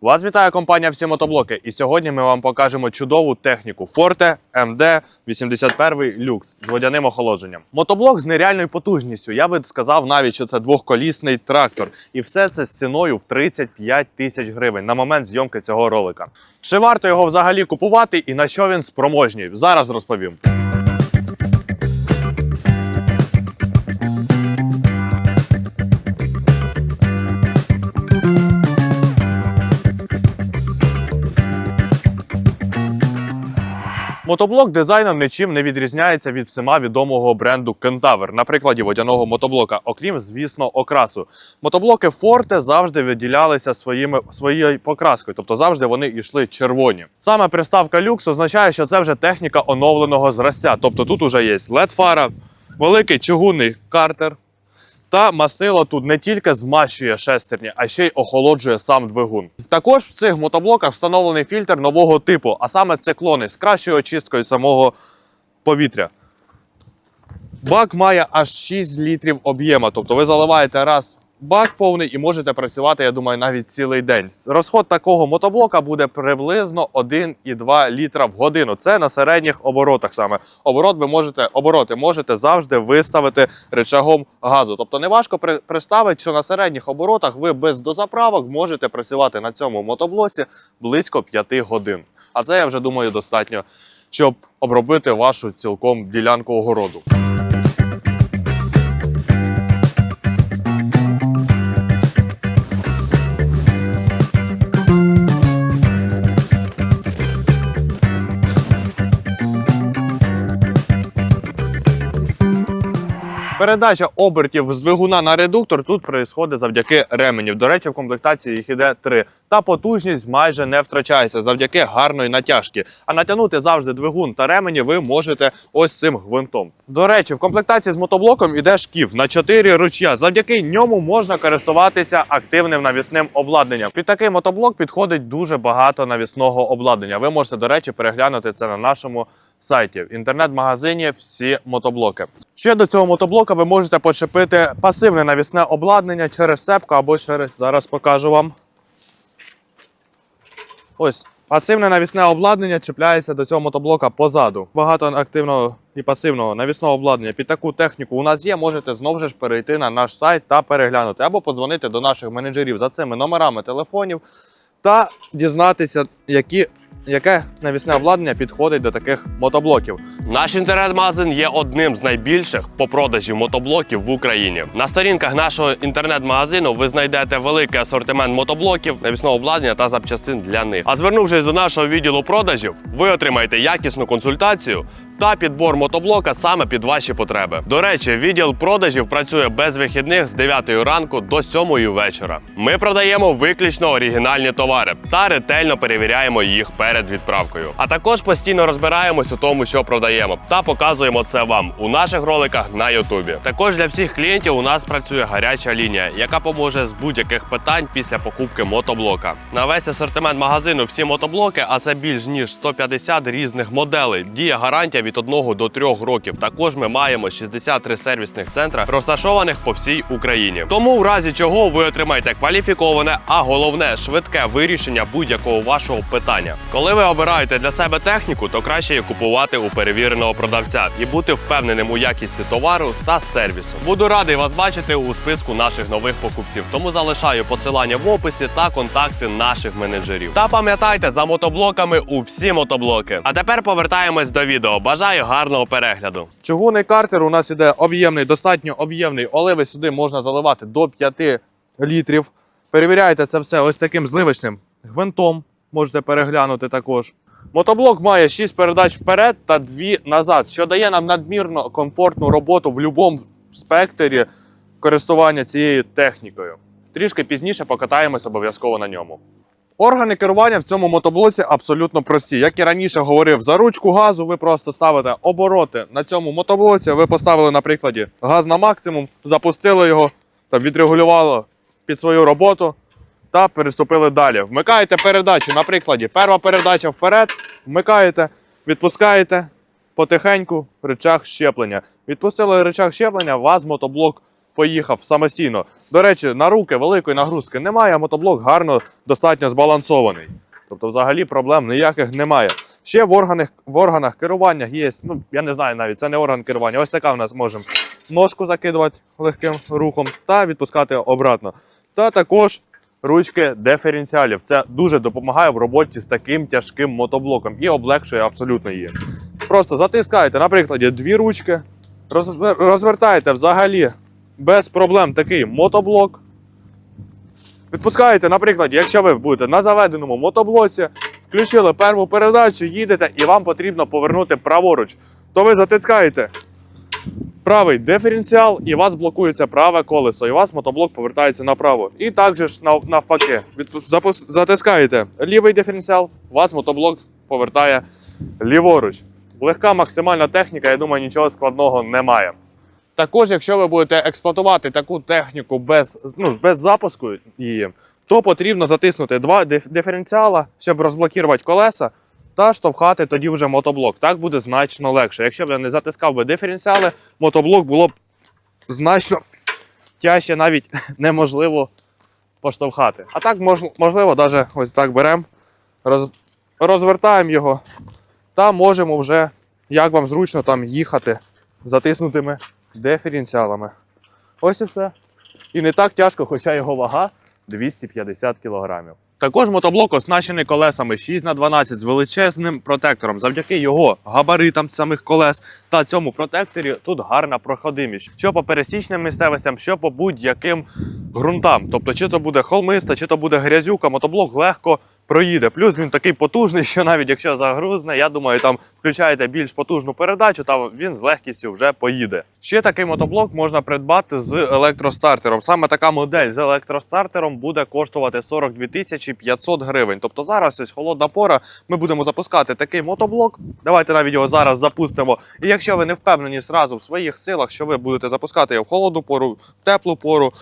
Вас вітає компанія Всі мотоблоки. І сьогодні ми вам покажемо чудову техніку Forte MD 81 Lux з водяним охолодженням. Мотоблок з нереальною потужністю. Я би сказав навіть, що це двохколісний трактор. І все це з ціною в 35 тисяч гривень на момент зйомки цього ролика. Чи варто його взагалі купувати і на що він спроможній? Зараз розповім. Мотоблок дизайном нічим не відрізняється від всіма відомого бренду Kentaur, на прикладі водяного мотоблока, окрім, звісно, окрасу. Мотоблоки Forte завжди виділялися своїми, своєю покраскою, тобто завжди вони йшли червоні. Саме приставка люкс означає, що це вже техніка оновленого зразця. Тобто тут уже є LED-фара, великий чугунний картер. Та мастило тут не тільки змащує шестерні, а ще й охолоджує сам двигун. Також в цих мотоблоках встановлений фільтр нового типу, а саме циклони з кращою очисткою самого повітря. Бак має аж 6 літрів об'єму, тобто ви заливаєте раз бак повний і можете працювати, я думаю, навіть цілий день. Розход такого мотоблока буде приблизно 1,2 літра в годину. Це на середніх оборотах саме. Оборот ви можете обороти можете завжди виставити рычагом газу. Тобто не важко при- представити, що на середніх оборотах ви без дозаправок можете працювати на цьому мотоблоці близько 5 годин. А це я вже думаю достатньо, щоб обробити вашу цілком ділянку огороду. Передача обертів з двигуна на редуктор тут відбувається завдяки ременів. До речі, в комплектації їх іде три. Та потужність майже не втрачається завдяки гарної натяжки. А натягнути завжди двигун та ремені ви можете ось цим гвинтом. До речі, в комплектації з мотоблоком іде шків на 4 ручя. Завдяки ньому можна користуватися активним навісним обладнанням. Під такий мотоблок підходить дуже багато навісного обладнання. Ви можете, до речі, переглянути це на нашому сайті в інтернет-магазині всі мотоблоки. Ще до цього мотоблока ви можете почепити пасивне навісне обладнання через сепку або через зараз покажу вам. Ось пасивне навісне обладнання чіпляється до цього мотоблока позаду. Багато активного і пасивного навісного обладнання під таку техніку у нас є. Можете знову ж перейти на наш сайт та переглянути або подзвонити до наших менеджерів за цими номерами телефонів та дізнатися, які. Яке навісне обладнання підходить до таких мотоблоків? Наш інтернет-магазин є одним з найбільших по продажі мотоблоків в Україні. На сторінках нашого інтернет-магазину ви знайдете великий асортимент мотоблоків, навісного обладнання та запчастин для них. А звернувшись до нашого відділу продажів, ви отримаєте якісну консультацію та підбор мотоблока саме під ваші потреби. До речі, відділ продажів працює без вихідних з 9 ранку до 7 вечора. Ми продаємо виключно оригінальні товари та ретельно перевіряємо їх перед відправкою. А також постійно розбираємось у тому, що продаємо, та показуємо це вам у наших роликах на Ютубі. Також для всіх клієнтів у нас працює гаряча лінія, яка поможе з будь-яких питань після покупки мотоблока. На весь асортимент магазину всі мотоблоки, а це більш ніж 150 різних моделей. Діє гарантія від 1 до 3 років. Також ми маємо 63 сервісних центра, розташованих по всій Україні. Тому, в разі чого, ви отримаєте кваліфіковане, а головне швидке вирішення будь-якого вашого питання. Коли ви обираєте для себе техніку, то краще її купувати у перевіреного продавця і бути впевненим у якісті товару та сервісу. Буду радий вас бачити у списку наших нових покупців. Тому залишаю посилання в описі та контакти наших менеджерів. Та пам'ятайте за мотоблоками у всі мотоблоки. А тепер повертаємось до відео. Бажаю гарного перегляду. Чугунний картер у нас іде об'ємний, достатньо об'ємний. Оливи сюди можна заливати до 5 літрів. Перевіряйте це все ось таким зливочним гвинтом. Можете переглянути також. Мотоблок має 6 передач вперед та 2 назад, що дає нам надмірно комфортну роботу в будь-якому спектрі користування цією технікою. Трішки пізніше покатаємось обов'язково на ньому. Органи керування в цьому мотоблоці абсолютно прості. Як і раніше говорив, за ручку газу ви просто ставите обороти на цьому мотоблоці. Ви поставили на прикладі газ на максимум, запустили його та відрегулювали під свою роботу та переступили далі. Вмикаєте передачі. На прикладі, перша передача вперед, вмикаєте, відпускаєте потихеньку рычаг щеплення. Відпустили рычаг щеплення, вас мотоблок поїхав самостійно. До речі, на руки великої нагрузки немає, а мотоблок гарно достатньо збалансований. Тобто, взагалі проблем ніяких немає. Ще в органах, в органах керування є, ну я не знаю навіть, це не орган керування. Ось така в нас можемо ножку закидувати легким рухом та відпускати обратно. Та також ручки диференціалів. Це дуже допомагає в роботі з таким тяжким мотоблоком і облегшує абсолютно її. Просто затискаєте, наприклад, дві ручки, розвер- розвертаєте взагалі без проблем такий мотоблок. Відпускаєте, наприклад, якщо ви будете на заведеному мотоблоці, включили перву передачу, їдете і вам потрібно повернути праворуч, то ви затискаєте правий диференціал, і у вас блокується праве колесо, і у вас мотоблок повертається направо. І також навпаки, затискаєте лівий диференціал, у вас мотоблок повертає ліворуч. Легка максимальна техніка, я думаю, нічого складного немає. Також, якщо ви будете експлуатувати таку техніку без, ну, без запуску її, то потрібно затиснути два диф- диференціала, щоб розблокувати колеса та штовхати тоді вже мотоблок. Так буде значно легше. Якщо б я не затискав би диференціали, мотоблок було б значно тяжче, навіть неможливо поштовхати. А так можливо, навіть ось так беремо, роз, розвертаємо його та можемо вже, як вам зручно, там їхати затиснутими диференціалами. Ось і все. І не так тяжко, хоча його вага 250 кг. Також мотоблок оснащений колесами 6х12 з величезним протектором. Завдяки його габаритам самих колес та цьому протекторі тут гарна проходимість. Що по пересічним місцевостям, що по будь-яким ґрунтам. Тобто, чи то буде холмиста, чи то буде грязюка, мотоблок легко проїде. Плюс він такий потужний, що навіть якщо загрузне, я думаю, там включаєте більш потужну передачу, та він з легкістю вже поїде. Ще такий мотоблок можна придбати з електростартером. Саме така модель з електростартером буде коштувати 42 тисячі 500 гривень. Тобто зараз ось холодна пора. Ми будемо запускати такий мотоблок. Давайте навіть його зараз запустимо. І якщо ви не впевнені зразу в своїх силах, що ви будете запускати його в холодну пору, в теплу пору.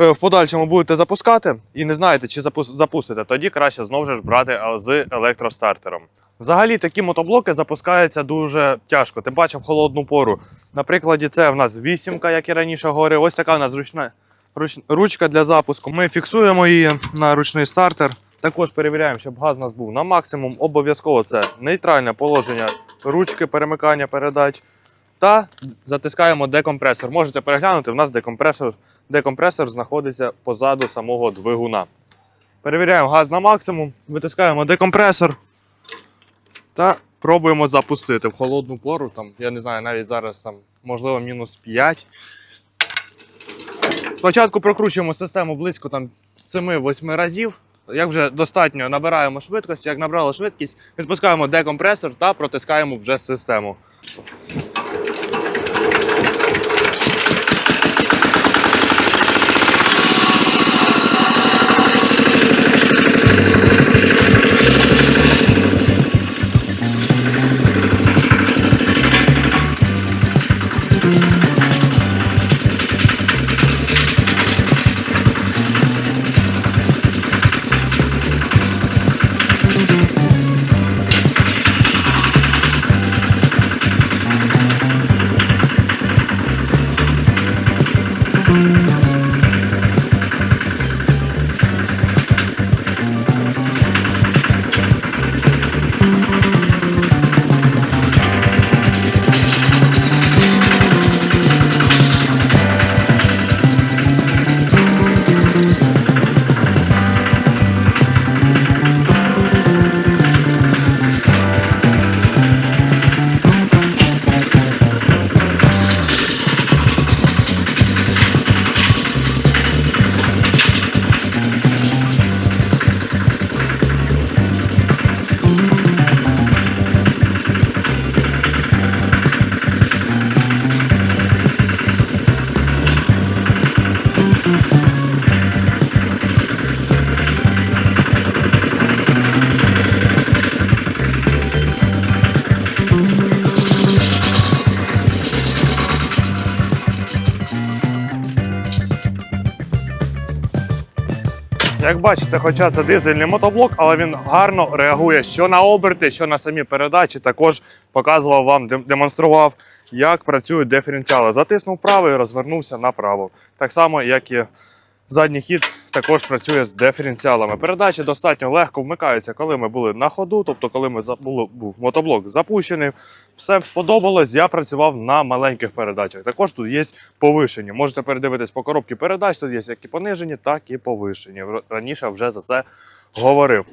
Е, В подальшому будете запускати і не знаєте, чи запустите, тоді краще знову ж брати з електростартером. Взагалі такі мотоблоки запускаються дуже тяжко, тим паче в холодну пору. На прикладі це в нас вісімка, як і раніше говорив. Ось така у нас зручна руч- ручка для запуску. Ми фіксуємо її на ручний стартер. Також перевіряємо, щоб газ у нас був на максимум. Обов'язково це нейтральне положення ручки перемикання передач. Та затискаємо декомпресор. Можете переглянути, у нас декомпресор, декомпресор знаходиться позаду самого двигуна. Перевіряємо газ на максимум, витискаємо декомпресор та пробуємо запустити в холодну пору. Там, я не знаю, навіть зараз там, можливо, мінус 5. Спочатку прокручуємо систему близько там 7-8 разів. Як вже достатньо набираємо швидкість, як набрали швидкість, відпускаємо декомпресор та протискаємо вже систему. Як бачите, хоча це дизельний мотоблок, але він гарно реагує що на оберти, що на самі передачі. Також показував вам, демонстрував, як працюють диференціали. Затиснув право і розвернувся направо. Так само, як і задній хід також працює з диференціалами. Передачі достатньо легко вмикаються, коли ми були на ходу, тобто коли ми був мотоблок запущений. Все сподобалось. Я працював на маленьких передачах. Також тут є повишені. Можете передивитись по коробці передач. Тут є як і понижені, так і повишені. Раніше вже за це говорив.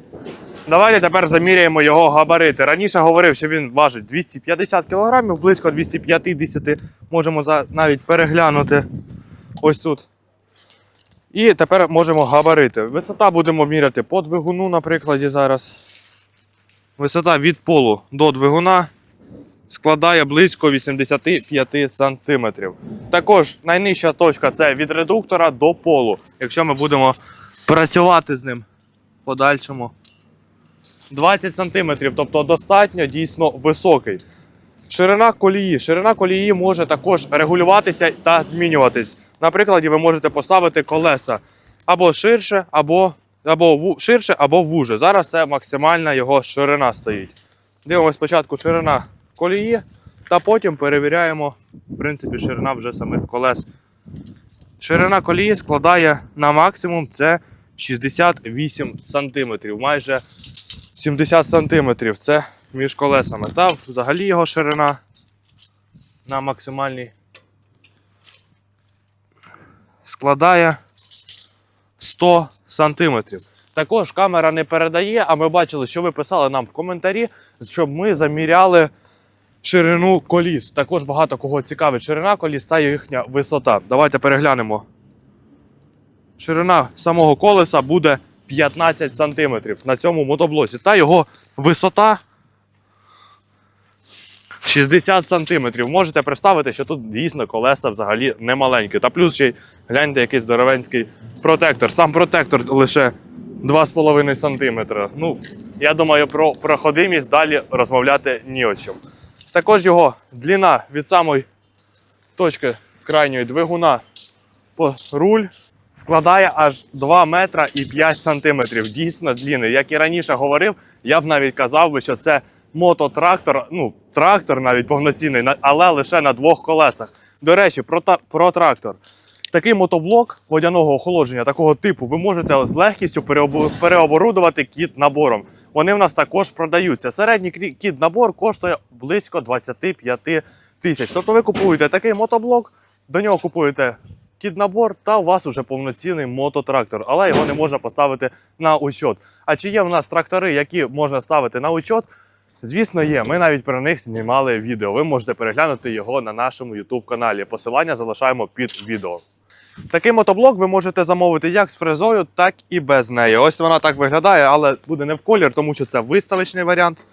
Давайте тепер заміряємо його габарити. Раніше говорив, що він важить 250 кг, близько 250 Можемо за- навіть переглянути ось тут. І тепер можемо габарити. Висота будемо міряти по двигуну, наприклад, зараз. Висота від полу до двигуна складає близько 85 см. Також найнижча точка це від редуктора до полу. Якщо ми будемо працювати з ним подальшому. 20 см, тобто достатньо дійсно високий. Ширина колії. Ширина колії може також регулюватися та змінюватись. Наприклад, ви можете поставити колеса або ширше, або, або ву- ширше, або вуже. Зараз це максимальна його ширина стоїть. Дивимося спочатку ширина колії, та потім перевіряємо, в принципі, ширина вже самих колес. Ширина колії складає на максимум це 68 см, майже 70 см. Це між колесами. Та взагалі його ширина на максимальній складає 100 см. Також камера не передає, а ми бачили, що ви писали нам в коментарі, щоб ми заміряли ширину коліс. Також багато кого цікавить ширина коліс та їхня висота. Давайте переглянемо. Ширина самого колеса буде 15 см на цьому мотоблоці. Та його висота 60 см. Можете представити, що тут дійсно колеса взагалі не маленькі. Та плюс ще й гляньте якийсь здоровенський протектор. Сам протектор лише 2,5 см. Ну, я думаю, про проходимість далі розмовляти ні о чому. Також його длина від самої точки крайньої двигуна по руль складає аж 2 метра і 5 сантиметрів. Дійсно длинний. Як і раніше говорив, я б навіть казав би, що це мототрактор, ну, трактор навіть повноцінний, але лише на двох колесах. До речі, про, та- про трактор. Такий мотоблок водяного охолодження такого типу ви можете з легкістю переоборудувати кіт набором. Вони в нас також продаються. Середній кіт набор коштує близько 25 тисяч. Тобто ви купуєте такий мотоблок, до нього купуєте кіт набор, та у вас уже повноцінний мототрактор, але його не можна поставити на учет. А чи є в нас трактори, які можна ставити на учет? Звісно, є. Ми навіть про них знімали відео. Ви можете переглянути його на нашому YouTube каналі. Посилання залишаємо під відео. Такий мотоблок ви можете замовити як з фрезою, так і без неї. Ось вона так виглядає, але буде не в колір, тому що це виставочний варіант.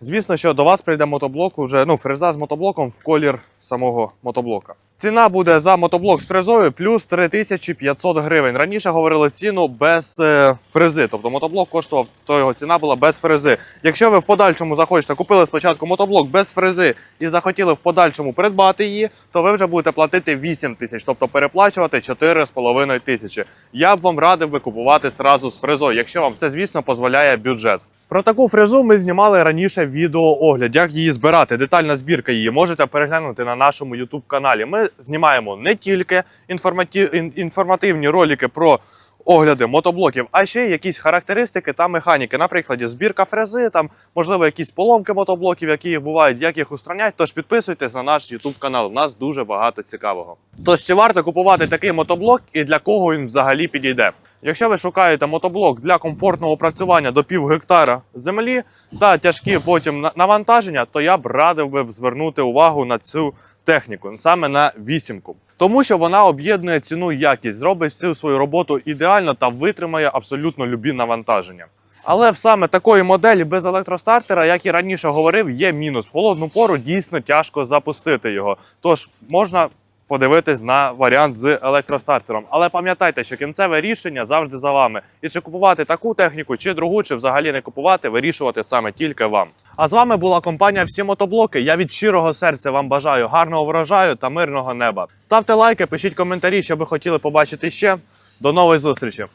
Звісно, що до вас прийде мотоблок уже, ну, фреза з мотоблоком в колір самого мотоблока. Ціна буде за мотоблок з фрезою плюс 3500 гривень. Раніше говорили ціну без е, фрези, тобто мотоблок коштував, то його ціна була без фрези. Якщо ви в подальшому захочете, купили спочатку мотоблок без фрези і захотіли в подальшому придбати її, то ви вже будете платити 8 тисяч, тобто переплачувати 4,5 тисячі. Я б вам радив би купувати зразу з фрезою, якщо вам це, звісно, дозволяє бюджет. Про таку фрезу ми знімали раніше відеоогляд, як її збирати, детальна збірка її можете переглянути на нашому YouTube каналі. Ми знімаємо не тільки інформатив... інформативні ролики про огляди мотоблоків, а ще й якісь характеристики та механіки. Наприклад, збірка фрези, там можливо якісь поломки мотоблоків, які їх бувають, як їх устранять. Тож підписуйтесь на наш YouTube канал. У нас дуже багато цікавого. Тож чи варто купувати такий мотоблок і для кого він взагалі підійде? Якщо ви шукаєте мотоблок для комфортного працювання до пів гектара землі та тяжкі потім навантаження, то я б радив би звернути увагу на цю техніку, саме на вісімку. Тому що вона об'єднує ціну і якість, зробить всю свою роботу ідеально та витримає абсолютно любі навантаження. Але в саме такої моделі без електростартера, як і раніше говорив, є мінус. В холодну пору дійсно тяжко запустити його. Тож можна подивитись на варіант з електростартером. Але пам'ятайте, що кінцеве рішення завжди за вами. І чи купувати таку техніку, чи другу, чи взагалі не купувати, вирішувати саме тільки вам. А з вами була компанія Всі мотоблоки. Я від щирого серця вам бажаю гарного врожаю та мирного неба. Ставте лайки, пишіть коментарі, що ви хотіли побачити ще. До нової зустрічі!